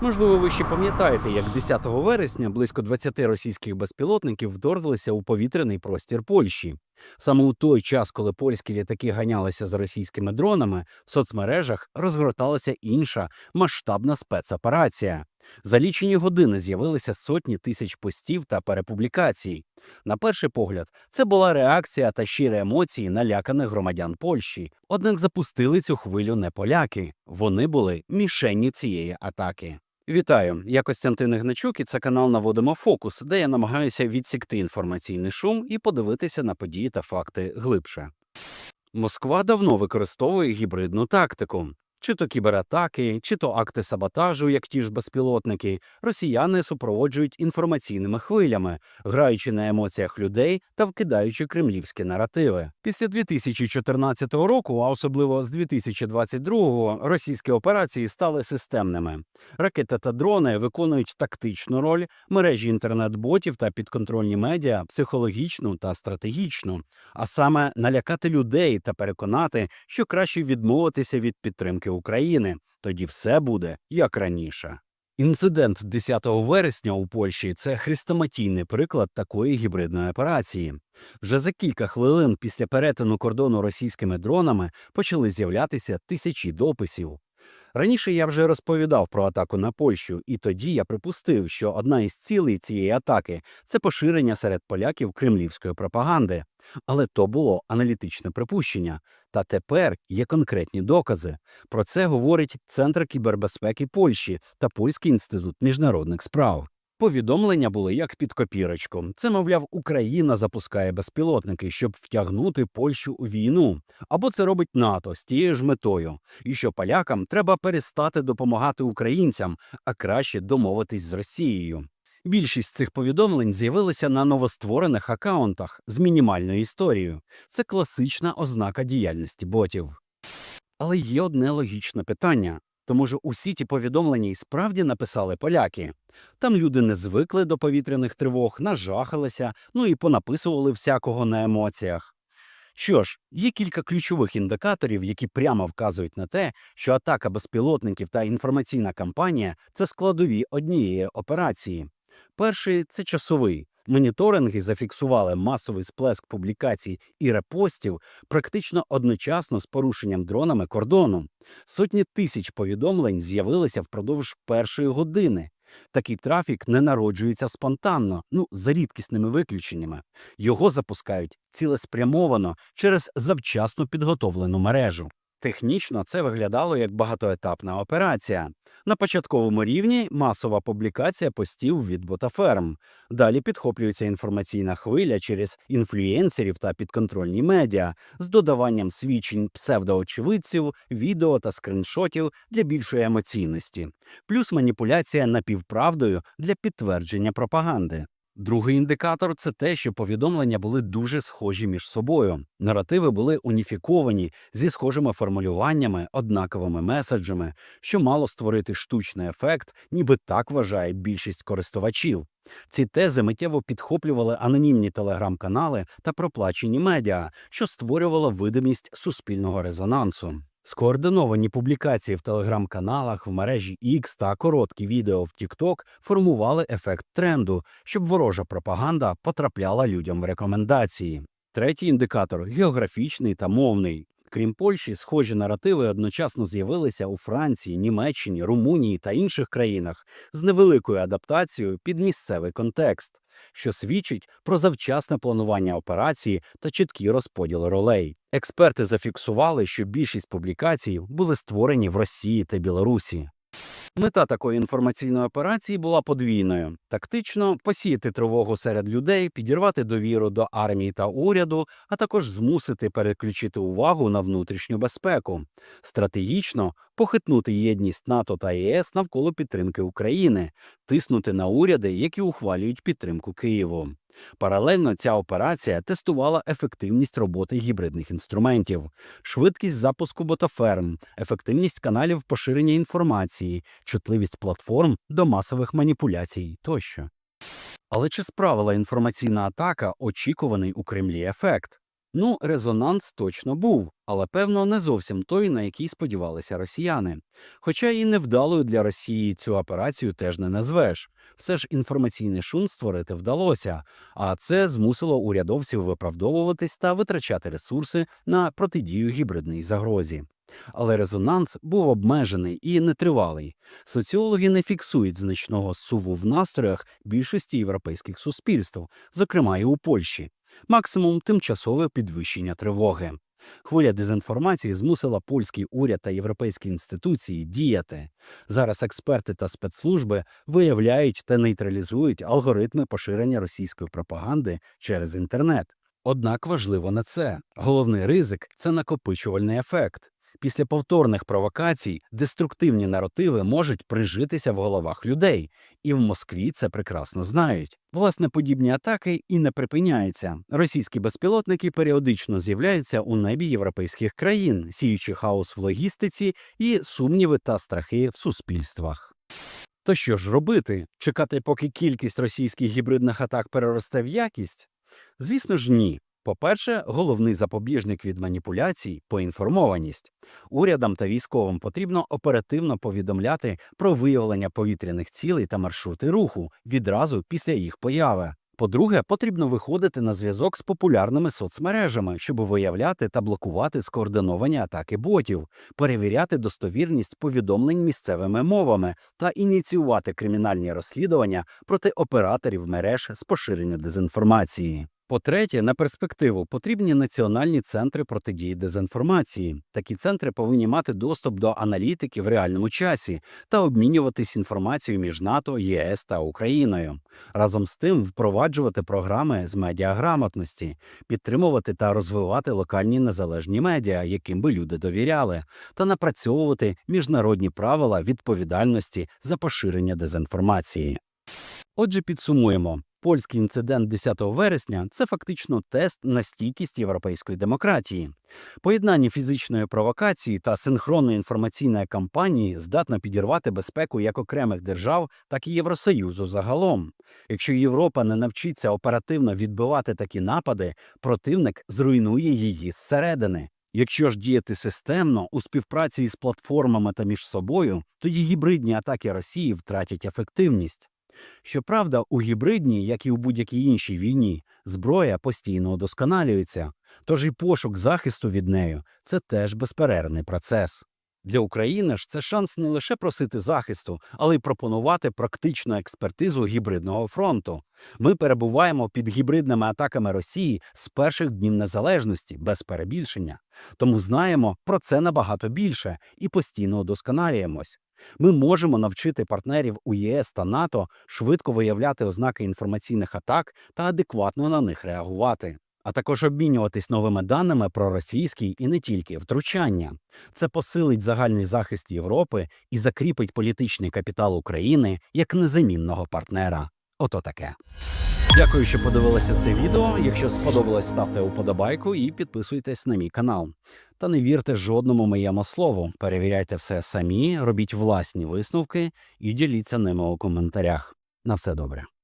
Можливо, ви ще пам'ятаєте, як 10 вересня близько 20 російських безпілотників вторглися у повітряний простір Польщі. Саме у той час, коли польські літаки ганялися за російськими дронами, в соцмережах розгорталася інша масштабна спецоперація. За лічені години з'явилися сотні тисяч постів та перепублікацій. На перший погляд, це була реакція та щирі емоції наляканих громадян Польщі. Однак запустили цю хвилю не поляки. Вони були мішенні цієї атаки. Вітаю, я Костянтин Ігначук, і це канал Наводимо Фокус, де я намагаюся відсікти інформаційний шум і подивитися на події та факти глибше. Москва давно використовує гібридну тактику. Чи то кібератаки, чи то акти саботажу, як ті ж безпілотники, росіяни супроводжують інформаційними хвилями, граючи на емоціях людей та вкидаючи кремлівські наративи. Після 2014 року, а особливо з 2022, російські операції стали системними. Ракети та дрони виконують тактичну роль, мережі інтернет-ботів та підконтрольні медіа психологічну та стратегічну, а саме налякати людей та переконати, що краще відмовитися від підтримки України. Тоді все буде як раніше. Інцидент 10 вересня у Польщі це хрестоматійний приклад такої гібридної операції. Вже за кілька хвилин після перетину кордону російськими дронами почали з'являтися тисячі дописів. Раніше я вже розповідав про атаку на Польщу, і тоді я припустив, що одна із цілей цієї атаки це поширення серед поляків кремлівської пропаганди. Але то було аналітичне припущення. Та тепер є конкретні докази. Про це говорить Центр кібербезпеки Польщі та Польський інститут міжнародних справ. Повідомлення були як під копірочку. Це, мовляв, Україна запускає безпілотники, щоб втягнути Польщу у війну. Або це робить НАТО з тією ж метою. І що полякам треба перестати допомагати українцям, а краще домовитись з Росією. Більшість цих повідомлень з'явилися на новостворених акаунтах з мінімальною історією. Це класична ознака діяльності ботів. Але є одне логічне питання. Тому що усі ті повідомлення і справді написали поляки. Там люди не звикли до повітряних тривог, нажахалися, ну і понаписували всякого на емоціях. Що ж, є кілька ключових індикаторів, які прямо вказують на те, що атака безпілотників та інформаційна кампанія це складові однієї операції. Перший це часовий. Моніторинги зафіксували масовий сплеск публікацій і репостів практично одночасно з порушенням дронами кордону. Сотні тисяч повідомлень з'явилися впродовж першої години. Такий трафік не народжується спонтанно, ну за рідкісними виключеннями. Його запускають цілеспрямовано через завчасно підготовлену мережу. Технічно це виглядало як багатоетапна операція. На початковому рівні масова публікація постів від ботаферм. Далі підхоплюється інформаційна хвиля через інфлюєнсерів та підконтрольні медіа з додаванням свідчень псевдоочевидців, відео та скриншотів для більшої емоційності, плюс маніпуляція напівправдою для підтвердження пропаганди. Другий індикатор це те, що повідомлення були дуже схожі між собою. Наративи були уніфіковані зі схожими формулюваннями, однаковими меседжами, що мало створити штучний ефект, ніби так вважає більшість користувачів. Ці тези миттєво підхоплювали анонімні телеграм-канали та проплачені медіа, що створювало видимість суспільного резонансу. Скоординовані публікації в телеграм-каналах, в мережі X та короткі відео в TikTok формували ефект тренду, щоб ворожа пропаганда потрапляла людям в рекомендації. Третій індикатор географічний та мовний. Крім Польщі, схожі наративи одночасно з'явилися у Франції, Німеччині, Румунії та інших країнах з невеликою адаптацією під місцевий контекст, що свідчить про завчасне планування операції та чіткі розподіли ролей. Експерти зафіксували, що більшість публікацій були створені в Росії та Білорусі. Мета такої інформаційної операції була подвійною: тактично посіяти тривогу серед людей, підірвати довіру до армії та уряду, а також змусити переключити увагу на внутрішню безпеку, стратегічно похитнути єдність НАТО та ЄС навколо підтримки України, тиснути на уряди, які ухвалюють підтримку Києву. Паралельно ця операція тестувала ефективність роботи гібридних інструментів, швидкість запуску ботаферм, ефективність каналів поширення інформації, чутливість платформ до масових маніпуляцій тощо. Але чи справила інформаційна атака очікуваний у Кремлі ефект? Ну, резонанс точно був, але певно не зовсім той, на який сподівалися росіяни. Хоча і невдалою для Росії цю операцію теж не назвеш. Все ж інформаційний шум створити вдалося, а це змусило урядовців виправдовуватись та витрачати ресурси на протидію гібридній загрозі. Але резонанс був обмежений і нетривалий. Соціологи не фіксують значного суву в настроях більшості європейських суспільств, зокрема і у Польщі, максимум тимчасове підвищення тривоги. Хвиля дезінформації змусила польський уряд та європейські інституції діяти. Зараз експерти та спецслужби виявляють та нейтралізують алгоритми поширення російської пропаганди через інтернет. Однак важливо не це. Головний ризик це накопичувальний ефект. Після повторних провокацій деструктивні наративи можуть прижитися в головах людей, і в Москві це прекрасно знають. Власне, подібні атаки і не припиняються. Російські безпілотники періодично з'являються у небі європейських країн, сіючи хаос в логістиці і сумніви та страхи в суспільствах. То що ж робити? Чекати, поки кількість російських гібридних атак переросте в якість? Звісно ж, ні. По-перше, головний запобіжник від маніпуляцій поінформованість. Урядам та військовим потрібно оперативно повідомляти про виявлення повітряних цілей та маршрути руху відразу після їх появи. По-друге, потрібно виходити на зв'язок з популярними соцмережами, щоб виявляти та блокувати скоординовані атаки ботів, перевіряти достовірність повідомлень місцевими мовами та ініціювати кримінальні розслідування проти операторів мереж з поширення дезінформації. По-третє, на перспективу потрібні національні центри протидії дезінформації. Такі центри повинні мати доступ до аналітики в реальному часі та обмінюватись інформацією між НАТО, ЄС та Україною. Разом з тим, впроваджувати програми з медіаграмотності, підтримувати та розвивати локальні незалежні медіа, яким би люди довіряли, та напрацьовувати міжнародні правила відповідальності за поширення дезінформації. Отже, підсумуємо. Польський інцидент 10 вересня це фактично тест на стійкість європейської демократії. Поєднання фізичної провокації та синхронної інформаційної кампанії здатно підірвати безпеку як окремих держав, так і Євросоюзу загалом. Якщо Європа не навчиться оперативно відбивати такі напади, противник зруйнує її зсередини. Якщо ж діяти системно у співпраці із платформами та між собою, тоді гібридні атаки Росії втратять ефективність. Щоправда, у гібридній, як і у будь-якій іншій війні, зброя постійно удосконалюється, тож і пошук захисту від неї це теж безперервний процес. Для України ж це шанс не лише просити захисту, але й пропонувати практичну експертизу гібридного фронту. Ми перебуваємо під гібридними атаками Росії з перших днів незалежності, без перебільшення, тому знаємо про це набагато більше і постійно удосконалюємось. Ми можемо навчити партнерів у ЄС та НАТО швидко виявляти ознаки інформаційних атак та адекватно на них реагувати, а також обмінюватись новими даними про російський і не тільки втручання. Це посилить загальний захист Європи і закріпить політичний капітал України як незамінного партнера. Ото таке. Дякую, що подивилися це відео. Якщо сподобалось, ставте уподобайку і підписуйтесь на мій канал. Та не вірте жодному моєму слову. Перевіряйте все самі, робіть власні висновки і діліться ними у коментарях. На все добре.